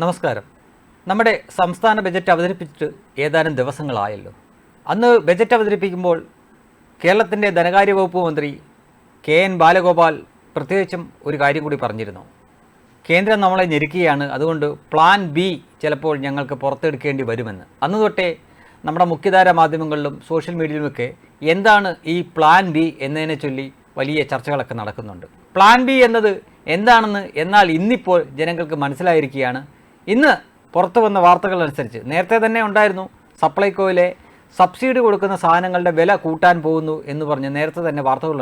നമസ്കാരം. നമ്മുടെ സംസ്ഥാന ബജറ്റ് അവതരിപ്പിച്ചിട്ട് ഏതാനും ദിവസങ്ങളായല്ലോ. അന്ന് ബജറ്റ് അവതരിപ്പിക്കുമ്പോൾ കേരളത്തിന്റെ ധനകാര്യ വകുപ്പ് മന്ത്രി കെ എൻ ബാലഗോപാൽ പ്രത്യേകിച്ചും ഒരു കാര്യം കൂടി പറഞ്ഞിരുന്നു. കേന്ദ്രം നമ്മളെ ഞെരുക്കുകയാണ്. അതുകൊണ്ട് പ്ലാൻ ബി ചിലപ്പോൾ ഞങ്ങൾക്ക് പുറത്തെടുക്കേണ്ടി വരുമെന്ന്. അന്ന് തൊട്ടേ നമ്മുടെ മുഖ്യധാര മാധ്യമങ്ങളിലും സോഷ്യൽ മീഡിയയിലുമൊക്കെ എന്താണ് ഈ പ്ലാൻ ബി എന്നതിനെ ചൊല്ലി വലിയ ചർച്ചകളൊക്കെ നടക്കുന്നുണ്ട്. പ്ലാൻ ബി എന്നത് എന്താണെന്ന് എന്നാൽ ഇന്നിപ്പോൾ ജനങ്ങൾക്ക് മനസ്സിലായിരിക്കുകയാണ്. ഇന്ന് പുറത്തു വന്ന വാർത്തകൾ അനുസരിച്ച് നേരത്തെ തന്നെ ഉണ്ടായിരുന്നു. സപ്ലൈകോയിലെ സബ്സിഡി കൊടുക്കുന്ന സാധനങ്ങളുടെ വില കൂട്ടാൻ പോകുന്നു എന്ന് പറഞ്ഞ് നേരത്തെ തന്നെ വാർത്തകൾ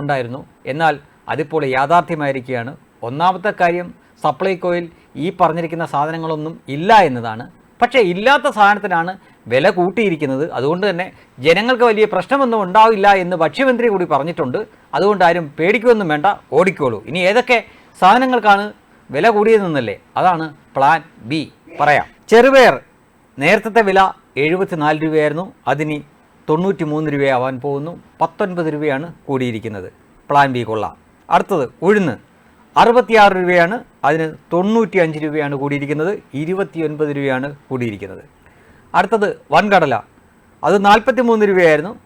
ഉണ്ടായിരുന്നു. എന്നാൽ അതിപ്പോൾ യാഥാർത്ഥ്യമായിരിക്കുകയാണ്. ഒന്നാമത്തെ കാര്യം സപ്ലൈകോയിൽ ഈ പറഞ്ഞിരിക്കുന്ന സാധനങ്ങളൊന്നും ഇല്ല എന്നതാണ്. പക്ഷേ ഇല്ലാത്ത സാധനത്തിനാണ് വില കൂട്ടിയിരിക്കുന്നത്. അതുകൊണ്ട് തന്നെ ജനങ്ങൾക്ക് വലിയ പ്രശ്നമൊന്നും ഉണ്ടാവില്ല എന്ന് ഭക്ഷ്യമന്ത്രി കൂടി പറഞ്ഞിട്ടുണ്ട്. അതുകൊണ്ട് ആരും പേടിക്കുമെന്നും വേണ്ട ഓടിക്കോളൂ. ഇനി ഏതൊക്കെ സാധനങ്ങൾക്കാണ് വില കൂടിയതെന്നല്ലേ അതാണ് പ്ലാൻ ബി പറയാം. ചെറുപയർ നേരത്തെ വില എഴുപത്തിനാല് രൂപയായിരുന്നു. അതിനി തൊണ്ണൂറ്റി മൂന്ന് രൂപയാവാൻ പോകുന്നു. പത്തൊൻപത് രൂപയാണ് കൂടിയിരിക്കുന്നത്. പ്ലാൻ ബി കൊള്ളാം. അടുത്തത് ഉഴുന്ന്. അറുപത്തിയാറ് രൂപയാണ്. അതിന് തൊണ്ണൂറ്റി അഞ്ച് രൂപയാണ് കൂടിയിരിക്കുന്നത്. ഇരുപത്തിയൊൻപത് രൂപയാണ് കൂടിയിരിക്കുന്നത്. അടുത്തത് വൻകടല. അത് നാൽപ്പത്തി മൂന്ന് രൂപയായിരുന്നു.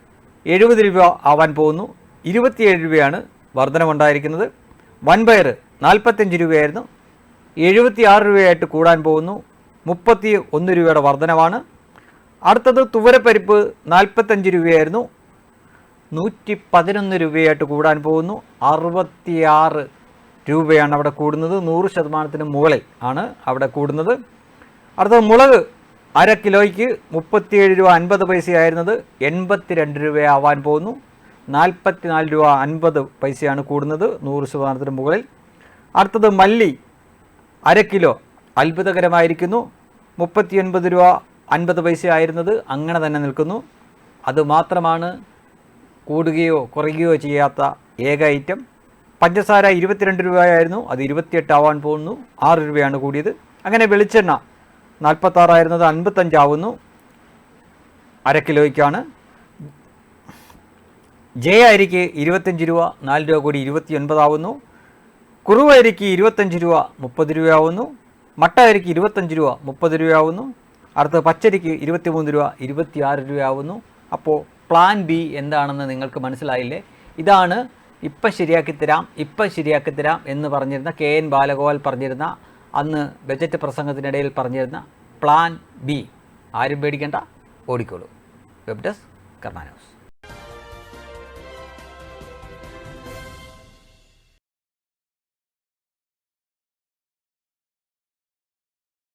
എഴുപത് രൂപ ആവാൻ പോകുന്നു. ഇരുപത്തിയേഴ് രൂപയാണ് വർധനമുണ്ടായിരിക്കുന്നത് വൻപയർ നാൽപ്പത്തഞ്ച് രൂപയായിരുന്നു. എഴുപത്തിയാറ് രൂപയായിട്ട് കൂടാൻ പോകുന്നു. മുപ്പത്തി ഒന്ന് രൂപയുടെ വർധനവാണ്. അടുത്തത് തുവരപ്പരിപ്പ് നാൽപ്പത്തഞ്ച് രൂപയായിരുന്നു. നൂറ്റി പതിനൊന്ന് രൂപയായിട്ട് കൂടാൻ പോകുന്നു. അറുപത്തിയാറ് രൂപയാണ് അവിടെ കൂടുന്നത്. നൂറ് ശതമാനത്തിന് മുകളിൽ ആണ് അവിടെ കൂടുന്നത്. അടുത്തത് മുളക് അര കിലോയ്ക്ക് മുപ്പത്തിയേഴ് രൂപ അൻപത് പൈസയായിരുന്നത്. എൺപത്തി രണ്ട് രൂപയാവാൻ പോകുന്നു. നാൽപ്പത്തിനാല് രൂപ അൻപത് പൈസയാണ് കൂടുന്നത് നൂറ് ശതമാനത്തിന് മുകളിൽ. അടുത്തത് മല്ലി അര കിലോ അത്ഭുതകരമായിരിക്കുന്നു. മുപ്പത്തിയൊൻപത് രൂപ അൻപത് പൈസ ആയിരുന്നത് അങ്ങനെ തന്നെ നിൽക്കുന്നു. അതുമാത്രമാണ് കൂടുകയോ കുറയുകയോ ചെയ്യാത്ത ഏക ഐറ്റം. പഞ്ചസാര ഇരുപത്തിരണ്ട് രൂപയായിരുന്നു. അത് ഇരുപത്തിയെട്ട് ആവാൻ പോകുന്നു. ആറ് രൂപയാണ് കൂടിയത്. അങ്ങനെ വെളിച്ചെണ്ണ നാൽപ്പത്താറായിരുന്നത് അൻപത്തഞ്ചാവുന്നു അര കിലോയ്ക്കാണ്. ജയ അരിക്ക് ഇരുപത്തഞ്ച് രൂപ നാല് രൂപ കൂടി ഇരുപത്തിയൊൻപതാവുന്നു കുറുവ അരിക്ക് ഇരുപത്തഞ്ച് രൂപ മുപ്പത് രൂപയാവുന്നു മട്ട അരിക്ക് ഇരുപത്തഞ്ച് രൂപ മുപ്പത് രൂപയാവുന്നു അടുത്ത പച്ചരിക്ക് ഇരുപത്തിമൂന്ന് രൂപ ഇരുപത്തിയാറ് രൂപയാവുന്നു. അപ്പോൾ പ്ലാൻ ബി എന്താണെന്ന് നിങ്ങൾക്ക് മനസ്സിലായില്ലേ? ഇതാണ് ഇപ്പം ശരിയാക്കി തരാം ഇപ്പം ശരിയാക്കി തരാം എന്ന് പറഞ്ഞിരുന്ന കെ എൻ ബാലഗോപാൽ പറഞ്ഞിരുന്ന അന്ന് ബജറ്റ് പ്രസംഗത്തിനിടയിൽ പറഞ്ഞിരുന്ന പ്ലാൻ ബി ആരും പേടിക്കേണ്ട ഓടിക്കോളൂ. Web desk Karma News